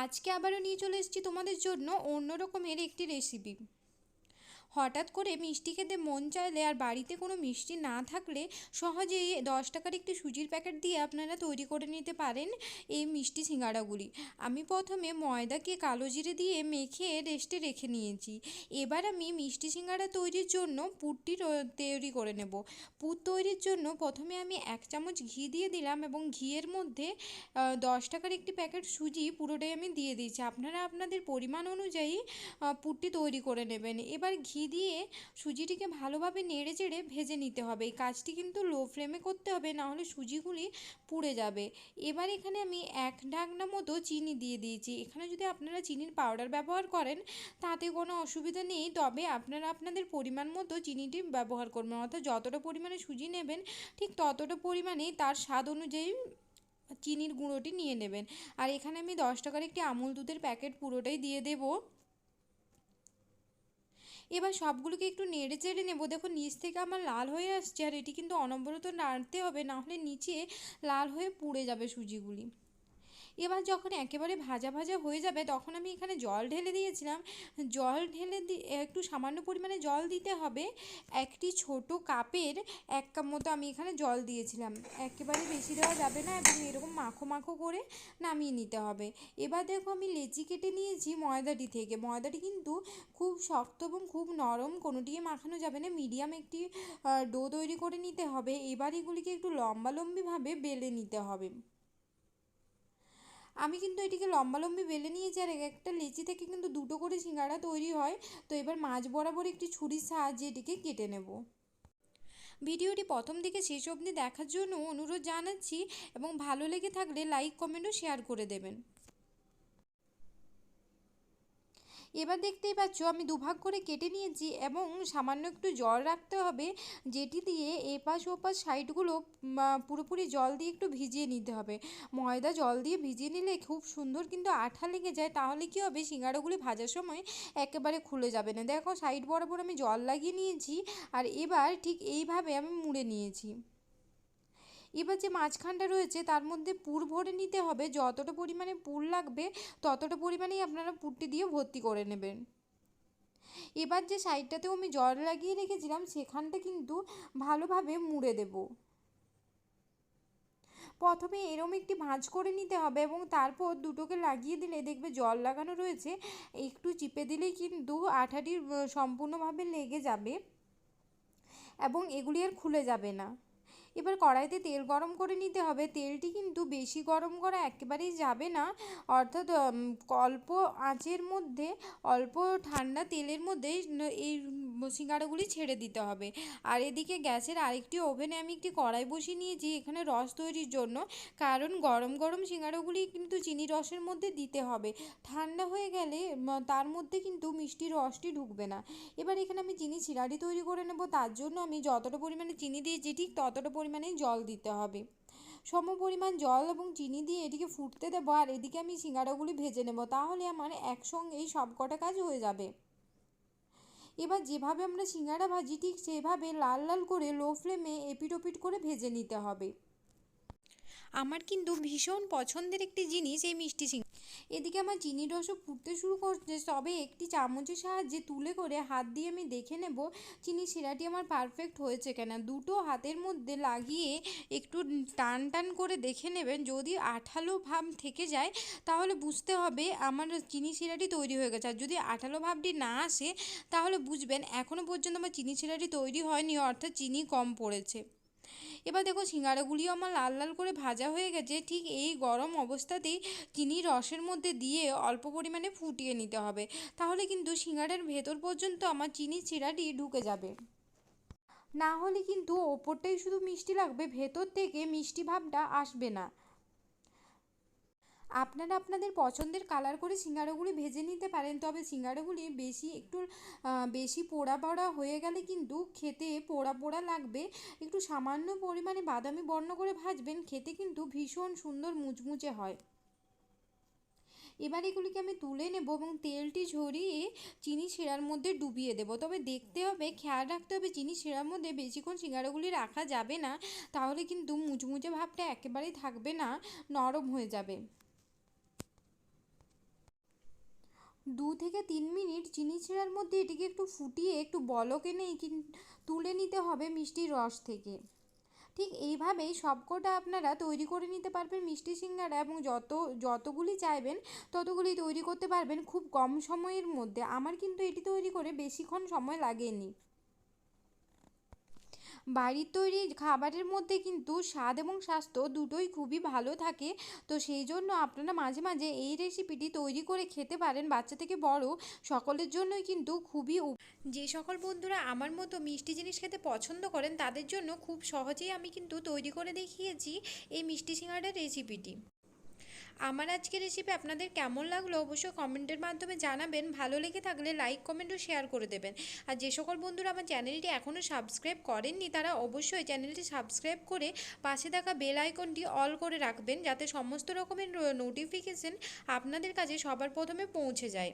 আজকে আবারও নিয়ে চলে এসেছি তোমাদের জন্য অন্য রকমের একটি রেসিপি হঠাৎ করে মিষ্টি খেতে মন চাইলে আর বাড়িতে কোনো মিষ্টি না থাকলে সহজেই দশ টাকার একটি সুজির প্যাকেট দিয়ে আপনারা তৈরি করে নিতে পারেন এই মিষ্টি সিঙ্গাড়াগুলি আমি প্রথমে ময়দাকে কালো জিরে দিয়ে মেখে রেস্টে রেখে নিয়েছি। এবার আমি মিষ্টি সিঙ্গাড়া তৈরির জন্য পুরটি তৈরি করে নেব। পুর তৈরির জন্য প্রথমে আমি এক চামচ ঘি দিয়ে দিলাম এবং ঘিয়ের মধ্যে দশ টাকার একটি প্যাকেট সুজি পুরোটাই আমি দিয়ে দিয়েছি। আপনারা আপনাদের পরিমাণ অনুযায়ী পুরটি তৈরি করে নেবেন। এবার ঘি ঘি দিয়ে সুজিটিকে ভালোভাবে নেড়ে চেড়ে ভেজে নিতে হবে। এই কাজটি কিন্তু লো ফ্লেমে করতে হবে নাহলে সুজিগুলি পুড়ে যাবে। এবার এখানে আমি এক ঢাকনা মতো চিনি দিয়ে দিয়েছি। এখানে যদি আপনারা চিনির পাউডার ব্যবহার করেন, তাতে কোনো অসুবিধা নেই। তবে আপনারা আপনাদের পরিমাণ মতো চিনিটি ব্যবহার করবেন। অর্থাৎ যতটা পরিমাণে সুজি নেবেন, ঠিক ততটা পরিমাণেই তার স্বাদ অনুযায়ী চিনির গুঁড়োটি নিয়ে নেবেন। আর এখানে আমি দশ টাকার একটি আমুল দুধের প্যাকেট পুরোটাই দিয়ে দেবো। এবার সবগুলোকে একটু নেড়ে চেড়ে নেব। দেখো, নিচ থেকে আমার লাল হয়ে আসছে, আর এটি কিন্তু অনবরত নাড়তে হবে নাহলে নিচে লাল হয়ে পুড়ে যাবে সুজিগুলি। এবার যখন একেবারে ভাজা ভাজা হয়ে যাবে, তখন আমি এখানে জল ঢেলে দিয়েছিলাম। জল ঢেলে একটু সামান্য পরিমাণে জল দিতে হবে। একটি ছোট কাপের এক কাপ মতো আমি এখানে জল দিয়েছিলাম। একেবারে বেশি দেওয়া যাবে না এবং এরকম মাখো মাখো করে নামিয়ে নিতে হবে। এবার দেখো আমি লেচি কেটে নিয়েছি ময়দাটি থেকে। ময়দাটি কিন্তু খুব শক্ত এবং খুব নরম, কোনোটিকে মাখানো যাবে না। মিডিয়াম একটি ডো তৈরি করে নিতে হবে। এবার এগুলিকে একটু লম্বালম্বিভাবে বেলে নিতে হবে। আমি কিন্তু এটিকে লম্বালম্বি বেলে নিয়েছি আর একটা লেচি থেকে কিন্তু দুটো করে সিঙ্গাড়া তৈরি হয়। তো এবার মাছ বরাবর একটি ছুরির সাহায্যে এটিকে কেটে নেব। ভিডিওটি প্রথম দিকে শেষ অবধি দেখার জন্য অনুরোধ জানাচ্ছি এবং ভালো লেগে থাকলে লাইক, কমেন্ট ও শেয়ার করে দেবেন। এবার দেখতেই পাচ্ছ, আমি দুভাগ করে কেটে নিয়েছি এবং সামান্য একটু জল রাখতে হবে, যেটি দিয়ে এপাশ ওপাশ সাইডগুলো পুরোপুরি জল দিয়ে একটু ভিজিয়ে নিতে হবে। ময়দা জল দিয়ে ভিজিয়ে নিলে খুব সুন্দর কিন্তু আঠা লেগে যায়, তাহলে কী হবে, সিঙ্গাড়াগুলি ভাজার সময় একেবারে খুলে যাবে না। দেখো, সাইড বরাবর আমি জল লাগিয়ে নিয়েছি, আর এবার ঠিক এইভাবে আমি মুড়ে নিয়েছি। এবার যে মাঝখানটা রয়েছে, তার মধ্যে পুর ভরে নিতে হবে। যতটা পরিমাণে পুর লাগবে, ততটা পরিমাণেই আপনারা পুরটি দিয়ে ভর্তি করে নেবেন। এবার যে সাইডটাতেও আমি জল লাগিয়ে রেখেছিলাম, সেখানটা কিন্তু ভালোভাবে মুড়ে দেব। প্রথমে এরম একটি ভাঁজ করে নিতে হবে এবং তারপর দুটোকে লাগিয়ে দিলে দেখবে জল লাগানো রয়েছে। একটু চিপে দিলেই কিন্তু আঠাটি সম্পূর্ণভাবে লেগে যাবে এবং এগুলি আর খুলে যাবে না। এবার কড়াইতে তেল গরম করে নিতে হবে। তেলটি কিন্তু বেশি গরম করা একেবারেই যাবে না। অর্থাৎ অল্প আঁচের মধ্যে, অল্প ঠান্ডা তেলের মধ্যে, এই সিঙ্গাড়াগুলি ছেড়ে দিতে হবে। আর এদিকে গ্যাসের আরেকটি ওভেনে আমি একটি কড়াই বসিয়ে নিয়েছি, এখানে রস তৈরির জন্য। কারণ গরম গরম সিঙ্গাড়াগুলি কিন্তু চিনি রসের মধ্যে দিতে হবে। ঠান্ডা হয়ে গেলে তার মধ্যে কিন্তু মিষ্টির রসটি ঢুকবে না। এবার এখানে আমি চিনি শিরাটি তৈরি করে নেব। তার জন্য আমি যতটা পরিমাণে চিনি দিয়েছি, ঠিক ততটা পরিমাণে জল দিতে হবে। সম পরিমাণ জল এবং চিনি দিয়ে এটিকে ফুটতে দেবো। আর এদিকে আমি সিঙ্গাড়াগুলি ভেজে নেব। তাহলে আমার একসঙ্গেই সব কটা কাজ হয়ে যাবে। এবার যেভাবে আমরা সিঙ্গাড়া ভাজি, ঠিক সেভাবে লাল লাল করে লো ফ্লেমে এপিট ওপিট করে ভেজে নিতে হবে। আমার কিন্তু ভীষণ পছন্দের একটি জিনিস এই মিষ্টি সিং এদিকে আমার চিনি রসও ফুটতে শুরু করছে, তবে একটি চামচের সাহায্যে তুলে করে হাত দিয়ে আমি দেখে নেব চিনি শিরাটি আমার পারফেক্ট হয়েছে কেনা। দুটো হাতের মধ্যে লাগিয়ে একটু টান টান করে দেখে নেবেন, যদি আঠালো ভাব থেকে যায় তাহলে বুঝতে হবে আমার চিনি শিরাটি তৈরি হয়ে গেছে। আর যদি আঠালো ভাবটি না আসে তাহলে বুঝবেন এখনও পর্যন্ত আমার চিনি শিরাটি তৈরি হয়নি, অর্থাৎ চিনি কম পড়েছে। এবার দেখো সিঙ্গারাগুলিও আমার লাল লাল করে ভাজা হয়ে গেছে। ঠিক এই গরম অবস্থাতেই চিনি রসের মধ্যে দিয়ে অল্প পরিমাণে ফুটিয়ে নিতে হবে। তাহলে কিন্তু সিঙ্গারের ভেতর পর্যন্ত আমার চিনি চিরাটি ঢুকে যাবে। না হলে কিন্তু ওপরটাই শুধু মিষ্টি লাগবে, ভেতর থেকে মিষ্টি ভাবটা আসবে না। আপনারা আপনাদের পছন্দের কালার করে সিঙ্গাড়াগুলি ভেজে নিতে পারেন। তবে সিঙ্গাড়াগুলি বেশি একটু বেশি পোড়া পোড়া হয়ে গেলে কিন্তু খেতে পোড়া পোড়া লাগবে। একটু সামান্য পরিমাণে বাদামি বর্ণ করে ভাজবেন, খেতে কিন্তু ভীষণ সুন্দর মুচমুচে হয়। এবার এগুলিকে আমি তুলে নেব এবং তেলটি ঝরিয়ে চিনি শিরার মধ্যে ডুবিয়ে দেবো। তবে দেখতে হবে, খেয়াল রাখতে হবে, চিনি শিরার মধ্যে বেশিক্ষণ সিঙ্গাড়াগুলি রাখা যাবে না, তাহলে কিন্তু মুচমুচে ভাবটা একেবারেই থাকবে না, নরম হয়ে যাবে। দু থেকে তিন মিনিট চিনি ছেঁড়ার মধ্যে এটিকে একটু ফুটিয়ে একটু বলকে নেই কিন তুলে নিতে হবে মিষ্টির রস থেকে। ঠিক এইভাবেই সবকটা আপনারা তৈরি করে নিতে পারবেন মিষ্টি সিঙ্গারা এবং যত, যতগুলি চাইবেন ততগুলি তৈরি করতে পারবেন খুব কম সময়ের মধ্যে। আমার কিন্তু এটি তৈরি করে বেশিক্ষণ সময় লাগেনি। বাড়ির তৈরি খাবারের মধ্যে কিন্তু স্বাদ এবং স্বাস্থ্য দুটোই খুবই ভালো থাকে। তো সেই জন্য আপনারা মাঝে মাঝে এই রেসিপিটি তৈরি করে খেতে পারেন বাচ্চা থেকে বড়। সকলের জন্যই কিন্তু খুবই যে সকল বন্ধুরা আমার মতো মিষ্টি জিনিস খেতে পছন্দ করেন তাদের জন্য খুব সহজেই আমি কিন্তু তৈরি করে দেখিয়েছি এই মিষ্টি সিঙ্গাড়ার রেসিপিটি আমার আজকের রেসিপি আপনাদের কেমন লাগল অবশ্যই কমেন্টের মাধ্যমে জানাবেন। ভালো লেগে থাকলে লাইক কমেন্ট ও শেয়ার করে দেবেন। আর যে সকল বন্ধুরা আমার চ্যানেলটি এখনও সাবস্ক্রাইব করেননি, তারা অবশ্যই চ্যানেলটি সাবস্ক্রাইব করে পাশে থাকা বেল আইকনটি অল করে রাখবেন, যাতে সমস্ত রকমের নোটিফিকেশন আপনাদের কাছে সবার প্রথমে পৌঁছে যায়।